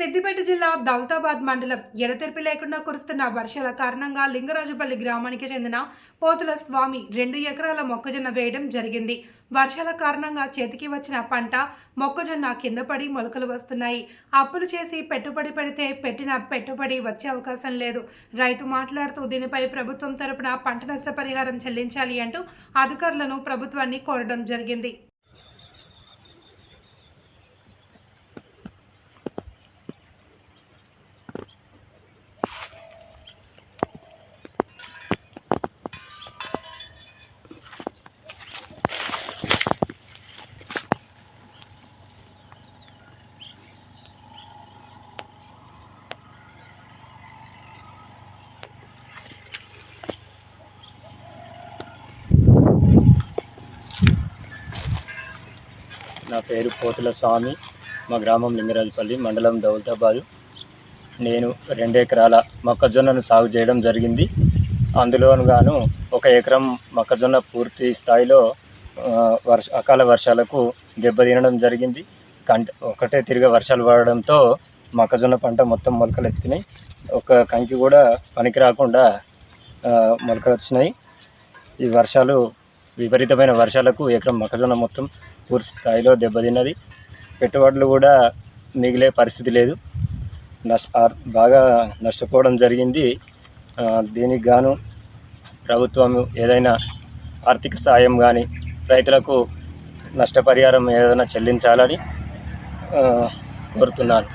సిద్దిపేట జిల్లా దౌతాబాద్ మండలం ఎడతెరిపి లేకుండా కురుస్తున్న వర్షాల కారణంగా లింగరాజుపల్లి గ్రామానికి చెందిన పోతుల స్వామి రెండు ఎకరాల మొక్కజొన్న వేయడం జరిగింది. వర్షాల కారణంగా చేతికి వచ్చిన పంట మొక్కజొన్న కింద పడి మొలకలు వస్తున్నాయి. అప్పులు చేసి పెట్టుబడి పెడితే పెట్టిన పెట్టుబడి వచ్చే అవకాశం లేదు. రైతు మాట్లాడుతూ దీనిపై ప్రభుత్వం తరపున పంట నష్ట పరిహారం చెల్లించాలి అంటూ అధికారులను ప్రభుత్వాన్ని కోరడం జరిగింది. నా పేరు పోతుల స్వామి. మా గ్రామం లింగరాజుపల్లి మండలం దౌలతాబాదు. నేను రెండు ఎకరాల మొక్కజొన్నను సాగు చేయడం జరిగింది. అందులోను గాను ఒక ఎకరం మొక్కజొన్న పూర్తి స్థాయిలో వర్ష అకాల వర్షాలకు దెబ్బతినడం జరిగింది. కంట ఒకటే తిరిగి వర్షాలు పడడంతో మొక్కజొన్న పంట మొత్తం మొలకలు ఎత్తినాయి ఒక కంకి కూడా పనికి రాకుండా మొలకలు వచ్చినాయి ఈ వర్షాలు విపరీతమైన వర్షాలకు ఎకరం మొక్కజొన్న మొత్తం పూర్తి స్థాయిలో దెబ్బతిన్నది. పెట్టుబడులు కూడా మిగిలే పరిస్థితి లేదు. నష్ట బాగా నష్టపోవడం జరిగింది. దీనికి గాను ప్రభుత్వం ఏదైనా ఆర్థిక సాయం కానీ రైతులకు నష్టపరిహారం ఏదైనా చెల్లించాలని కోరుతున్నాను.